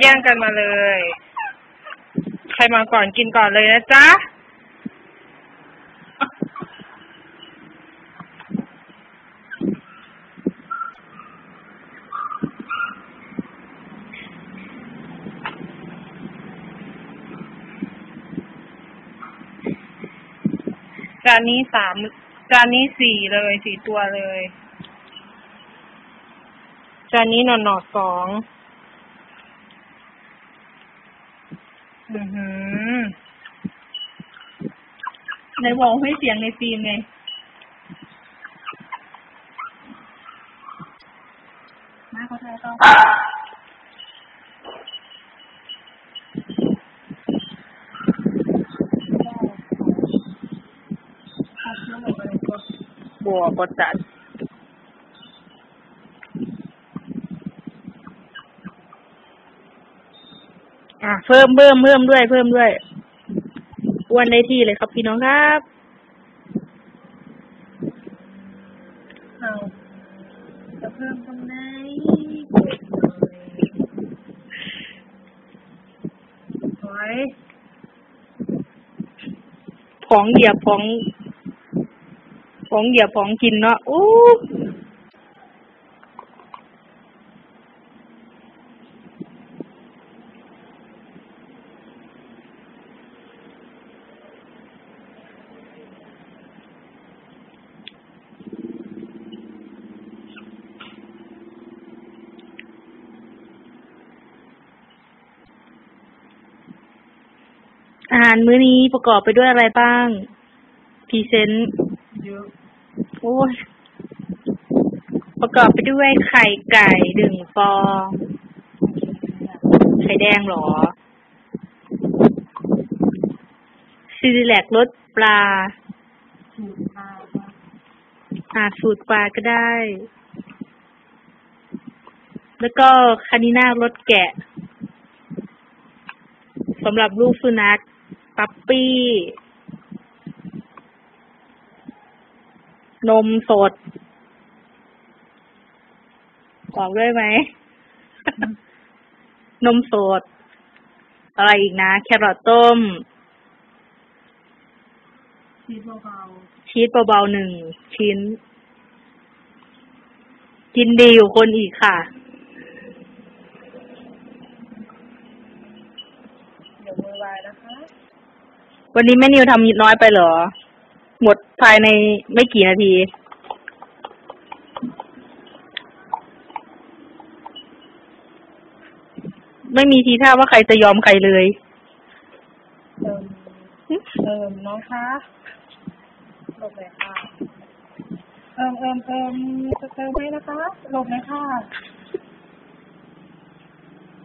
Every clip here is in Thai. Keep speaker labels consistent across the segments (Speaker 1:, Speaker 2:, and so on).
Speaker 1: แย่งกันมาเลย ใครมาก่อนกินก่อนเลยนะจ๊ะ จานนี้สาม จานนี้สี่เลยสี่ตัวเลย จานนี้หนอนหนอสอง อือหือ
Speaker 2: ในบอกให้เสียงในฟิล์มไงมาเขาทายต้อง
Speaker 1: บัวบดจัด อะเพิ่มเพิ่มเพิ่มด้วยเพิ่มด้วยอ้วนได้ที่เลยครับพี่น้องครับ
Speaker 2: เอาจะเพิ่มตรงไหนโอ้ย
Speaker 1: ผองเหยียบผองผองเหยียบผองกินเนาะอู้ อาหารมื้อนี้ประกอบไปด้วยอะไรบ้างพรีเซนต์
Speaker 2: เยอะ
Speaker 1: โอ้ยประกอบไปด้วยไข่ไก่หนึ่งฟอง ไข่แดงเหรอซีรีแลกรสปลา
Speaker 2: สูตรมา
Speaker 1: อาสูตรปลาก็ได้ แล้วก็คานิน่ารสแกะสำหรับลูกสุนัข ปั๊ปปี้ นมสดบอกด้วยไหม นมสด อะไรอีกนะ แครอทต้ม
Speaker 2: ชีสเบา
Speaker 1: ชีสเบาๆหนึ่งชิ้น กินดีอยู่คนอีกค่ะ
Speaker 2: ๆเดี๋ยวโวยวายนะคะ
Speaker 1: วันนี้แม่นิวทำน้อยไปเหรอ หมดภายในไม่กี่นาทีไม่มีทีท่าว่าใครจะยอมใครเลย
Speaker 2: เติมเติมนะคะหลบเลยค่ะ เอิมเอิมเอิมจะเติมไหมนะคะหลบเลยค่ะ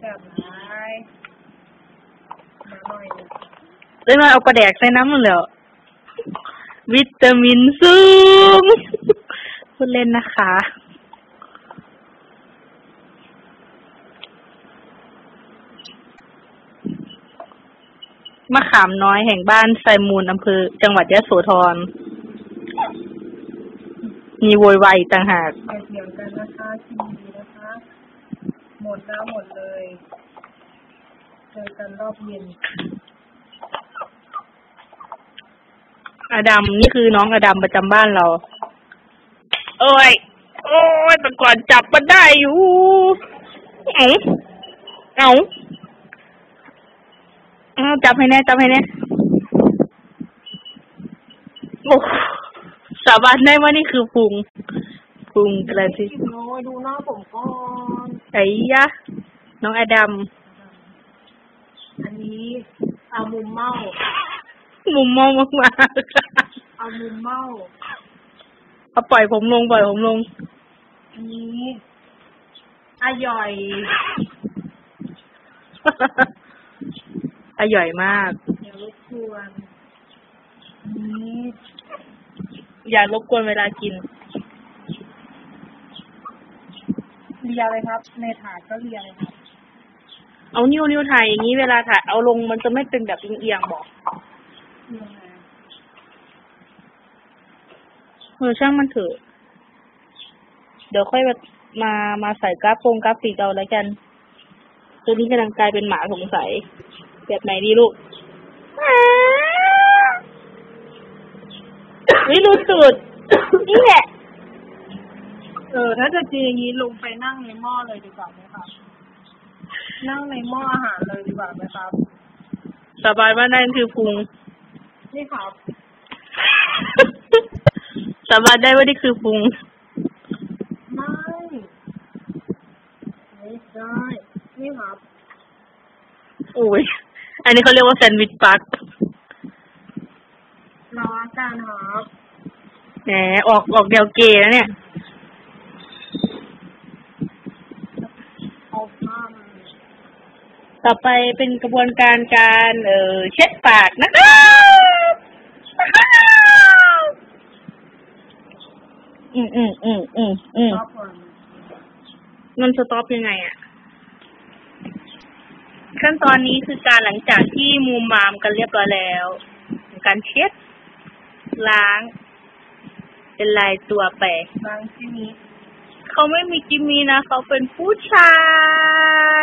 Speaker 2: แบบไหนมาหน่อย หนึ่ง
Speaker 1: เอ้ยมาเอากระแดกใส่น้ำมันแล้ววิตามินสูงพูดเล่นนะคะ มะขามน้อยแห่งบ้านไซมูลอำเภอจังหวัดยะโสธร มีโวยวายต่างหาก
Speaker 2: เถียงกันนะคะชิมดีนะคะ หมดแล้วหมดเลย เจอกันรอบเย็น
Speaker 1: อดัมนี่คือน้องอดัมประจำบ้านเราโอ้ย โอ้ยแต่ก่อนจับมันได้อยู่เอาเอาเอาจับให้แน่จับให้แน่โอ้สาบานได้ว่านี่คือพุงพุงกระทิ
Speaker 2: โอ้ยดูหน้าผมก่อน
Speaker 1: ไอ้ยะ น้องอดัม
Speaker 2: อันนี้เอามุมเมา
Speaker 1: มุมมองมากๆ
Speaker 2: เอามุมเมา
Speaker 1: เอาปล่อยผมลงปล่อยผมลง
Speaker 2: อันนี้อาย่อย
Speaker 1: อร่อยมาก
Speaker 2: อย่ารบกวนอันนี้
Speaker 1: อย่ารบกวนเวลากิน
Speaker 2: เลียเลยครับ ในถาดก็เลียเลยครับ
Speaker 1: เอานิ้วนิ้วถ่ายอย่างนี้เวลาถ่ายเอาลงมันจะไม่เป็นแบบเอียงๆบอก
Speaker 2: เลียไง
Speaker 1: เออช่างมันเถอะ เดี๋ยวค่อยมามามาใส่กราฟโปรงกราฟิกเอาแล้วกัน ตัวนี้กำลังกลายเป็นหมาสงสัย แบบไหนดีลูกวิรู้สุดนี่แหละ
Speaker 2: เออ ถ้าจะจีอย่างนี้ลงไปนั่งในหม้อเลยดีกว่าไหมครับ นั่งในหม้ออาหารเลยดีกว่าไหมครับ
Speaker 1: สบายว่านั่นคือพุง
Speaker 2: นี่ครับ
Speaker 1: สบายได้ว่านี่คือพุง
Speaker 2: ไม่ไม่ใช่นี่ครับ
Speaker 1: โอ้ย อันนี้เขาเรียกว่าแซนด์วิชปัก
Speaker 2: รออาการครับ
Speaker 1: แหมออกออกแนวเกย์แล้วเนี่ย
Speaker 2: เอาผ้ามา
Speaker 1: ต่อไปเป็นกระบวนการการ เออเช็ดปากนะครับ อืมอืมอืมอืมอืม
Speaker 2: ชอบมัน
Speaker 1: มันสต็อปยังไงอะขั้นตอนนี้คือการหลังจากที่มูมมามกันเรียบร้อยแล้ว การเช็ด ล้าง เป็นลายตัวไป
Speaker 2: บางที่นี้
Speaker 1: เขาไม่มีกิมมีนะ เขาเป็นผู้ชา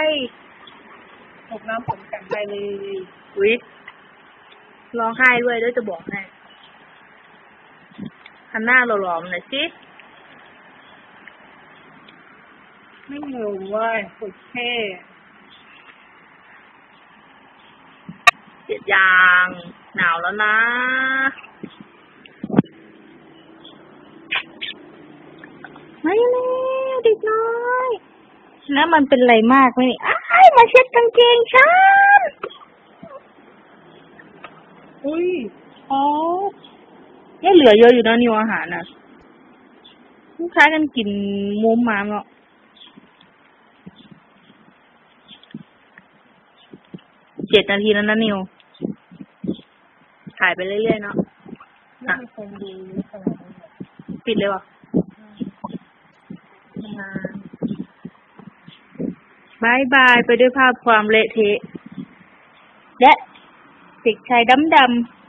Speaker 1: ย
Speaker 2: ตกน้ำผมกันไปเลย
Speaker 1: วิ ร้องไห้ด้วยด้วยจะบอกให้หันหน้าหล่อๆมาหน่อยสิ
Speaker 2: ไม่รู้เว่าสุดเท่
Speaker 1: เสียดยาง หนาวแล้วนะ ไม่แล้วเด็กน้อย แล้วมันเป็นไรมากไหมนี่อ้ายมาเช็ดกางเกงฉัน
Speaker 2: อุ้ย
Speaker 1: อ๋อยังเหลือเยอะอยู่นะนิวอาหารน่ะลูกค้ากันกินมุมมาเนาะเจ็ดนาทีแล้วนะนิวถ่ายไปเรื่อยๆเนาะ
Speaker 2: นดูขนาดนี้เลย
Speaker 1: ปิดเลยวะบายบายไปด้วยภาพความเละเทะและ เด็กชายดำดำ